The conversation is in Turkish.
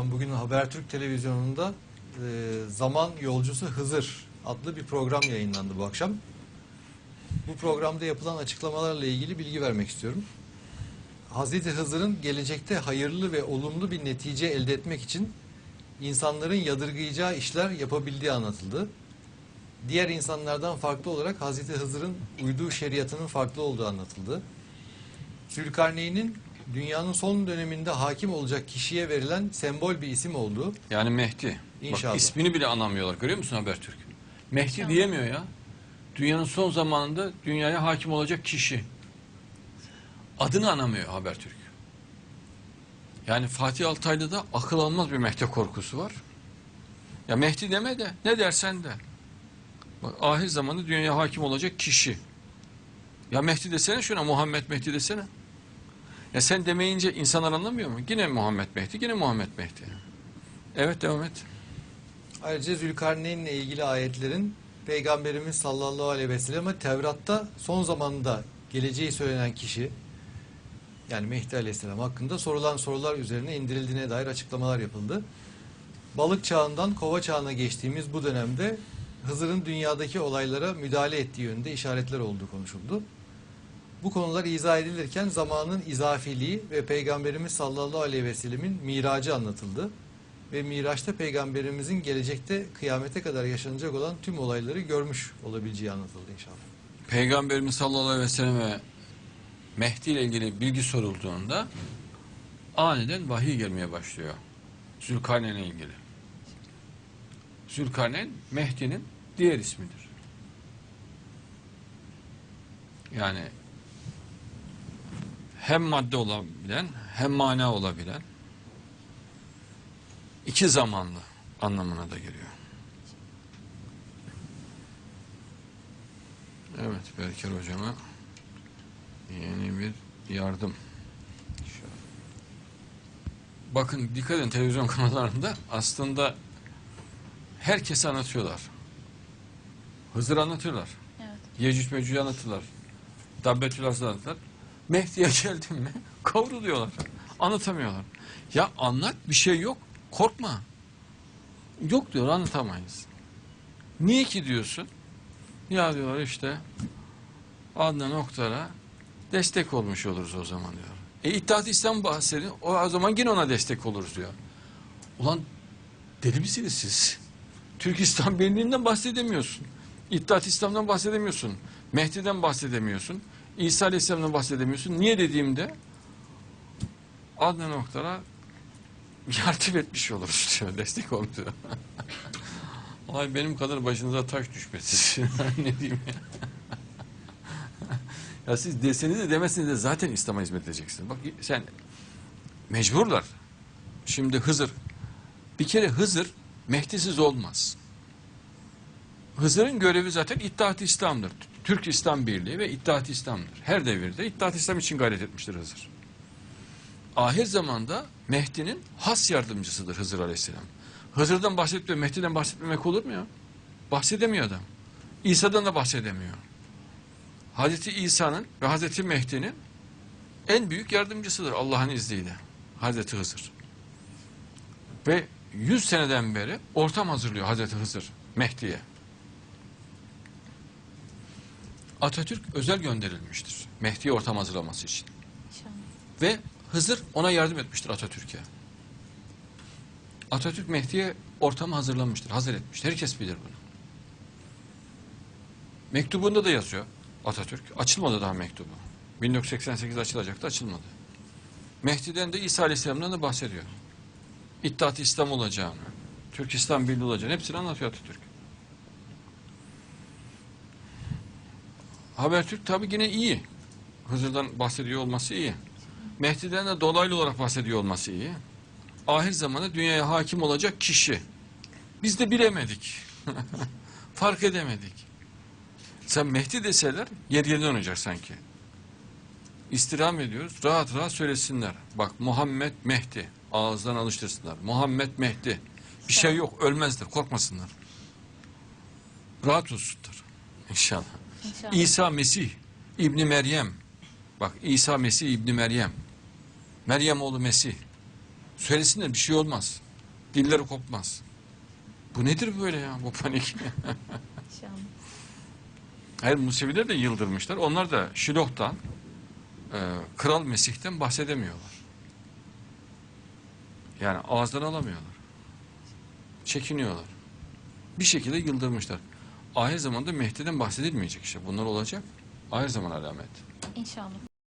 Hocam bugün Habertürk televizyonunda e, Zaman Yolcusu Hızır adlı bir program yayınlandı bu akşam. Bu programda yapılan açıklamalarla ilgili bilgi vermek istiyorum. Hazreti Hızır'ın gelecekte hayırlı ve olumlu bir netice elde etmek için insanların yadırgayacağı işler yapabildiği anlatıldı. Diğer insanlardan farklı olarak Hazreti Hızır'ın uyduğu şeriatının farklı olduğu anlatıldı. Zülkarneyn'in dünyanın son döneminde hakim olacak kişiye verilen sembol bir isim olduğu Yani Mehdi. İnşallah. Bak ismini bile anlamıyorlar. Görüyor musun Habertürk? Mehdi diyemiyor ya. Dünyanın son zamanında dünyaya hakim olacak kişi. Adını anamıyor Habertürk. Yani Fatih Altaylı'da akıl almaz bir Mehdi korkusu var. Ya Mehdi deme de ne dersen de. Bak ahir zamanda dünyaya hakim olacak kişi. Ya Mehdi desene şuna Muhammed Mehdi desene. Ya sen demeyince insanlar anlamıyor mu? Yine Muhammed Mehdi, yine Muhammed Mehdi. Evet devam et. Ayrıca Zülkarneyn'le ilgili ayetlerin Peygamberimiz sallallahu aleyhi ve sellem'e Tevrat'ta son zamanda geleceği söylenen kişi yani Mehdi aleyhisselam hakkında sorulan sorular üzerine indirildiğine dair açıklamalar yapıldı. Balık çağından kova çağına geçtiğimiz bu dönemde Hızır'ın dünyadaki olaylara müdahale ettiği yönünde işaretler olduğu konuşuldu. Bu konular izah edilirken zamanın izafiliği ve Peygamberimiz sallallahu aleyhi ve sellemin miracı anlatıldı ve Miraç'ta Peygamberimizin gelecekte kıyamete kadar yaşanacak olan tüm olayları görmüş olabileceği anlatıldı inşallah. Peygamberimiz sallallahu aleyhi ve selleme Mehdi ile ilgili bilgi sorulduğunda aniden vahiy gelmeye başlıyor. Zülkarneyn'le ilgili. Zülkarneyn Mehdi'nin diğer ismidir. Yani hem madde olabilen hem mana olabilen iki zamanlı anlamına da geliyor. Evet Berker hocama yeni bir yardım. Bakın dikkat edin televizyon kanallarında aslında herkesi anlatıyorlar. Hızır anlatıyorlar. Evet. Yecüc Mecüc'ü anlatırlar. Dabbetül Arz'ı anlatırlar. Mehdi'ye geldin mi kavruluyorlar. Anlatamıyorlar. Ya anlat bir şey yok. Korkma. Yok diyor anlatamayız. Niye ki diyorsun? Ya diyor işte Adnan Oktar'a destek olmuş oluruz o zaman diyor. E İttihat İslam bahsediyor. O, o zaman yine ona destek oluruz diyor. Ulan deli misiniz siz? Türk İslam Birliği'nden bahsedemiyorsun. İttihat İslam'dan bahsedemiyorsun. Mehdi'den bahsedemiyorsun. İsa Aleyhisselam'dan bahsedemiyorsun. Niye dediğimde Adnan Oktar'a yardım etmiş diyor. Destek olmuş diyor. Ay benim kadar başınıza taş düşmesin. ne diyeyim ya. ya siz deseniz de demeseniz de zaten İslam'a hizmet edeceksiniz. Bak sen mecburlar. Şimdi Hızır. Bir kere Hızır Mehdisiz olmaz. Hızır'ın görevi zaten İttihat-ı İslam'dır. Türk İslam Birliği ve İttihat-ı İslam'dır. Her devirde İttihat-ı İslam için gayret etmiştir Hızır. Ahir zamanda Mehdi'nin has yardımcısıdır Hızır Aleyhisselam. Hızır'dan bahsedip de Mehdi'den bahsetmemek olur mu ya? Bahsedemiyor adam. İsa'dan da bahsedemiyor. Hazreti İsa'nın ve Hazreti Mehdi'nin en büyük yardımcısıdır Allah'ın izniyle. Hazreti Hızır. Ve 100 seneden beri ortam hazırlıyor Hazreti Hızır Mehdi'ye. Atatürk özel gönderilmiştir. Mehdi'ye ortam hazırlaması için. İnşallah. Ve Hızır ona yardım etmiştir Atatürk'e. Atatürk Mehdi'ye ortamı hazırlamıştır, hazır etmiştir. Herkes bilir bunu. Mektubunda da yazıyor Atatürk. Açılmadı daha mektubu. 1988 açılacaktı, açılmadı. Mehdi'den de İsa Aleyhisselam'dan da bahsediyor. İttihat İslam olacağını, Türk İslam Birliği olacağını hepsini anlatıyor Atatürk. Habertürk tabi yine iyi. Hızır'dan bahsediyor olması iyi. Mehdi'den de dolaylı olarak bahsediyor olması iyi. Ahir zamanda dünyaya hakim olacak kişi. Biz de bilemedik. Fark edemedik. Sen Mehdi deseler yer yerine oynayacak sanki. İstirham ediyoruz. Rahat rahat söylesinler. Bak Muhammed Mehdi. Ağızdan alıştırsınlar. Muhammed Mehdi. Bir şey yok. Ölmezler. Korkmasınlar. Rahat olsunlar. İnşallah. İnşallah. İsa Mesih İbni Meryem. Bak İsa Mesih İbni Meryem. Meryem oğlu Mesih. Söylesinler bir şey olmaz. Dilleri kopmaz. Bu nedir böyle ya bu panik? İnşallah. Hayır Museviler de yıldırmışlar. Onlar da Şiloh'tan, e, Kral Mesih'ten bahsedemiyorlar. Yani ağızdan alamıyorlar. Çekiniyorlar. Bir şekilde yıldırmışlar. Ahir zamanda Mehdi'den bahsedilmeyecek işte. Bunlar olacak. Ahir zaman alamet. İnşallah.